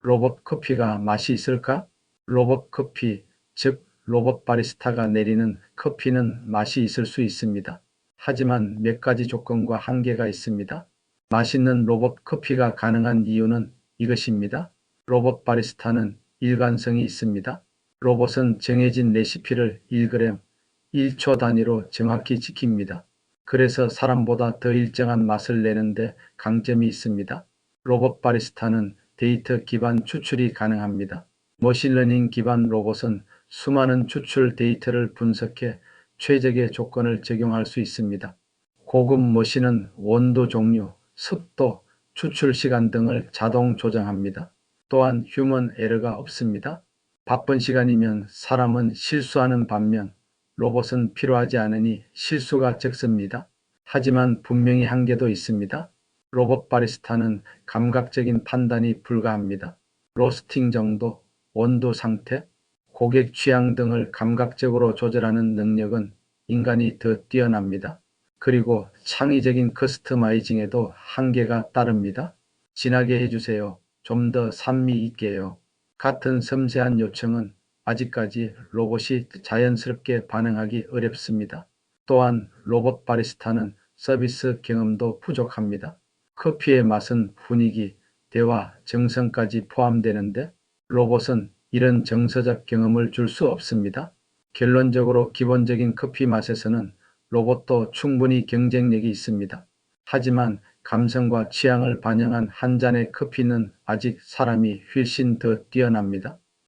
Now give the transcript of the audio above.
로봇 커피가 맛이 있을까? 로봇 커피, 즉 로봇 바리스타가 내리는 커피는 맛이 있을 수 있습니다. 하지만 몇 가지 조건과 한계가 있습니다. 맛있는 로봇 커피가 가능한 이유는 이것입니다. 로봇 바리스타는 일관성이 있습니다. 로봇은 정해진 레시피를 1g, 1초 단위로 정확히 지킵니다. 그래서 사람보다 더 일정한 맛을 내는데 강점이 있습니다. 로봇 바리스타는 데이터 기반 추출이 가능합니다. 머신러닝 기반 로봇은 수많은 추출 데이터를 분석해 최적의 조건을 적용할 수 있습니다. 고급 머신은 원도 종류, 습도, 추출 시간 등을 자동 조정합니다. 또한 휴먼 에러가 없습니다. 바쁜 시간이면 사람은 실수하는 반면 로봇은 필요하지 않으니 실수가 적습니다. 하지만 분명히 한계도 있습니다. 로봇 바리스타는 감각적인 판단이 불가합니다. 로스팅 정도, 온도 상태, 고객 취향 등을 감각적으로 조절하는 능력은 인간이 더 뛰어납니다. 그리고 창의적인 커스터마이징에도 한계가 따릅니다. 진하게 해주세요. 좀 더 산미 있게요. 같은 섬세한 요청은 아직까지 로봇이 자연스럽게 반응하기 어렵습니다. 또한 로봇 바리스타는 서비스 경험도 부족합니다. 커피의 맛은 분위기, 대화, 정성까지 포함되는데 로봇은 이런 정서적 경험을 줄 수 없습니다. 결론적으로 기본적인 커피 맛에서는 로봇도 충분히 경쟁력이 있습니다. 하지만 감성과 취향을 반영한 한 잔의 커피는 아직 사람이 훨씬 더 뛰어납니다.